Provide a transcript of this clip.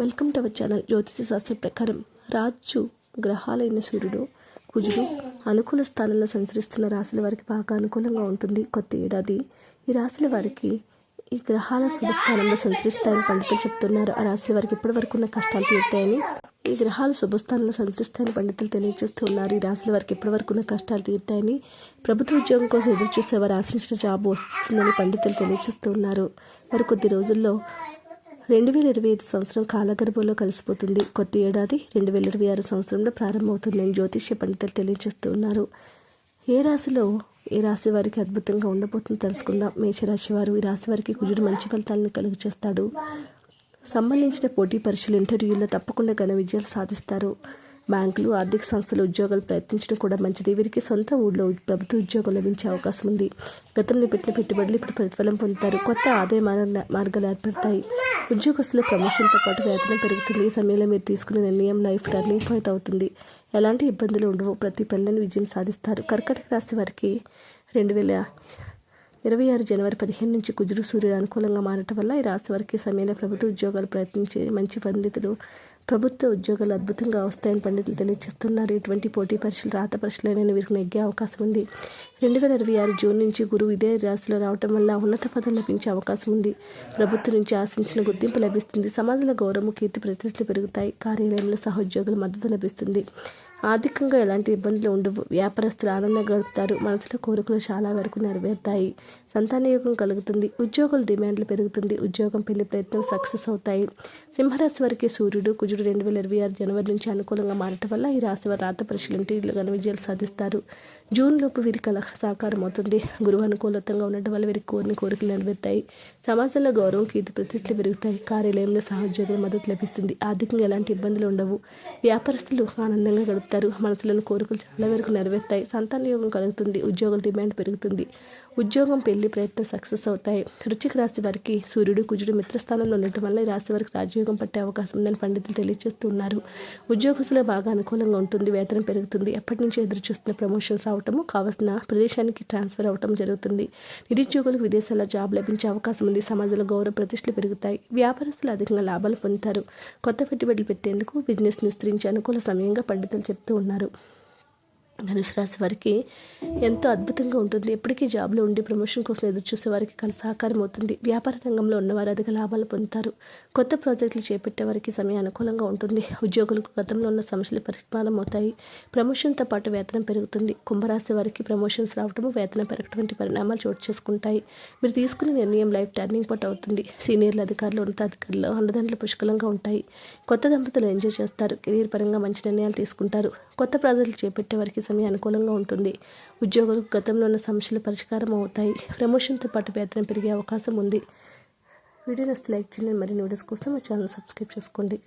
Welcome to our channel జ్యోతిష శాస్త్ర ప్రకారం. రాజు గ్రహాలైన సూర్యుడు కుజుడు అనుకూల స్థానంలో సంచరిస్తున్న రాశుల వారికి బాగా అనుకూలంగా ఉంటుంది. కొత్త ఏడాది ఈ రాశుల వారికి ఈ గ్రహాల శుభస్థానంలో సంచరిస్తాయని పండితులు చెప్తున్నారు. ఆ రాశుల వారికి ఇప్పటి వరకు ఉన్న కష్టాలు తీరుతాయని ఈ గ్రహాలు శుభస్థానంలో సంచరిస్తాయని పండితులు తెలియజేస్తున్నారు. ఈ రాశుల వారికి ఇప్పటి వరకు ఉన్న కష్టాలు తీరుతాయని ప్రభుత్వ ఉద్యోగం కోసం ఎదురు చూసే వారు ఆశించిన జాబ్ వస్తుందని పండితులు తెలియజేస్తున్నారు. మరి కొద్ది రోజుల్లో రెండు వేల ఇరవై ఐదు సంవత్సరం కాలగర్భంలో కలిసిపోతుంది. కొత్త ఏడాది రెండు వేల ఇరవై ఆరు సంవత్సరంలో ప్రారంభమవుతుందని జ్యోతిష్య పండితులు తెలియజేస్తున్నారు. ఏ రాశిలో ఏ రాశి వారికి అద్భుతంగా ఉండబోతుందో తెలుసుకుందాం. మేషరాశి వారు ఈ రాశి వారికి కుజుడు మంచి ఫలితాలను కలుగు చేస్తాడు సంబంధించిన పోటీ పరీక్షలు ఇంటర్వ్యూల్లో తప్పకుండా ఘన విజయాలు సాధిస్తారు. బ్యాంకులు ఆర్థిక సంస్థలు ఉద్యోగాలు ప్రయత్నించడం కూడా మంచిది. వీరికి సొంత ఊళ్ళో ప్రభుత్వ ఉద్యోగం లభించే అవకాశం ఉంది. గతంలో పెట్టిన పెట్టుబడులు ఇప్పుడు ప్రతిఫలం పొందుతారు. కొత్త ఆదాయ మార్గ- మార్గాలు ఏర్పడతాయి. ఉద్యోగస్తుల ప్రమోషన్తో పాటు వేతనం పెరుగుతుంది. ఈ సమయంలో మీరు తీసుకునే నిర్ణయం లైఫ్ టర్నింగ్ పాయింట్ అవుతుంది. ఎలాంటి ఇబ్బందులు ఉండవు. ప్రతి పనులను విజయం సాధిస్తారు. కర్కటక రాశి వారికి రెండు వేల ఇరవై ఆరు జనవరి పదిహేను నుంచి కుజుడు సూర్యుడు అనుకూలంగా మారటం వల్ల ఈ రాశి వారికి సమయంలో ప్రభుత్వ ఉద్యోగాలు ప్రయత్నించే మంచి పండితులు ప్రభుత్వ ఉద్యోగాలు అద్భుతంగా వస్తాయని పండితులు తెలియజేస్తున్నారు. ఇటువంటి పోటీ పరీక్షలు రాత పరీక్షలైన వీరికి నెగ్గే అవకాశం ఉంది. రెండు వేల ఇరవై ఆరు జూన్ నుంచి గురువు ఇదే రాశిలో రావటం వల్ల ఉన్నత పదం లభించే అవకాశం ఉంది. ప్రభుత్వం నుంచి ఆశించిన గుర్తింపు లభిస్తుంది. సమాజంలో గౌరవం కీర్తి ప్రతిష్టలు పెరుగుతాయి. కార్యాలయంలో సహోద్యోగుల మద్దతు లభిస్తుంది. ఆర్థికంగా ఎలాంటి ఇబ్బందులు ఉండవు. వ్యాపారస్తులు ఆనందంగా గడుపుతారు. మనసులో కోరికలు చాలా వరకు నెరవేరుతాయి. సంతానయోగం కలుగుతుంది. ఉద్యోగుల డిమాండ్లు పెరుగుతుంది. ఉద్యోగం పెళ్ళి ప్రయత్నం సక్సెస్ అవుతాయి. సింహరాశి వారికి సూర్యుడు కుజుడు రెండు వేల ఇరవై ఆరు జనవరి నుంచి అనుకూలంగా మారటం వల్ల ఈ రాశి వారు రాత పరీక్షలు ఘన విజయాలు సాధిస్తారు. జూన్ లోపు వీరికి కల సాకారం అవుతుంది. గురువు అనుకూలతంగా ఉండటం వల్ల వీరికి కోరిన కోరికలు నెరవేరుతాయి. సమాజంలో గౌరవం కీర్తి ప్రతిష్టలు పెరుగుతాయి. కార్యాలయంలో సహోద్యోగుల మద్దతు లభిస్తుంది. ఆర్థికంగా ఎలాంటి ఇబ్బందులు ఉండవు. వ్యాపారస్తులు ఆనందంగా గడుపుతారు. మనసులోని కోరికలు చాలా వరకు నెరవేరుతాయి. సంతాన యోగం కలుగుతుంది. ఉద్యోగుల డిమాండ్ పెరుగుతుంది. ఉద్యోగం పెళ్ళి ప్రయత్నం సక్సెస్ అవుతాయి. రుచికి రాశి వారికి సూర్యుడు కుజుడు మిత్రస్థానంలో ఉండటం వల్ల ఈ రాశి వారికి రాజయోగం పట్టే అవకాశం ఉందని పండితులు తెలియజేస్తున్నారు. ఉద్యోగస్తులు బాగా అనుకూలంగా ఉంటుంది వేతనం పెరుగుతుంది. ఎప్పటి నుంచి ఎదురు చూస్తున్న ప్రమోషన్స్ అవటము కావాల్సిన ప్రదేశానికి ట్రాన్స్ఫర్ అవటం జరుగుతుంది. నిరుద్యోగులకు విదేశాల్లో జాబ్ లభించే అవకాశం ఉంది. సమాజంలో గౌరవ ప్రతిష్టలు పెరుగుతాయి. వ్యాపారస్తులు అధికంగా లాభాలు పొందుతారు. కొత్త పెట్టుబడులు పెట్టేందుకు బిజినెస్ విస్తరించి అనుకూల సమయంగా పండితులు చెప్తూ ఉన్నారు. ధనుసు రాశి వారికి ఎంతో అద్భుతంగా ఉంటుంది. ఎప్పటికీ జాబ్లో ఉండి ప్రమోషన్ కోసం ఎదురు చూసే వారికి కల సహకారం అవుతుంది. వ్యాపార రంగంలో ఉన్నవారు అధిక లాభాలు పొందుతారు. కొత్త ప్రాజెక్టులు చేపట్టే వారికి సమయం అనుకూలంగా ఉంటుంది. ఉద్యోగులకు గతంలో ఉన్న సమస్యలు పరిష్కారం అవుతాయి. ప్రమోషన్తో పాటు వేతనం పెరుగుతుంది. కుంభరాశి వారికి ప్రమోషన్స్ రావటము వేతనం పెరగటం వంటి పరిణామాలు చోటు చేసుకుంటాయి. మీరు తీసుకునే నిర్ణయం లైఫ్ టర్నింగ్ పాయింట్ అవుతుంది. సీనియర్ల అధికారులు ఉన్నతాధికారులు అన్నదండలు పుష్కలంగా ఉంటాయి. కొత్త దంపతులు ఎంజాయ్ చేస్తారు. కెరీర్ పరంగా మంచి నిర్ణయాలు తీసుకుంటారు. కొత్త ప్రాజెక్టులు చేపట్టే వారికి వారికి సమయం అనుకూలంగా ఉంటుంది. ఉద్యోగులకు గతంలో ఉన్న సమస్యలు పరిష్కారం అవుతాయి. ప్రమోషన్తో పాటు వేతనం పెరిగే అవకాశం ఉంది. వీడియో నస్తే లైక్ చేయండి. మరిన్ని వీడియోస్ కోసం మా ఛానల్ సబ్స్క్రైబ్ చేసుకోండి.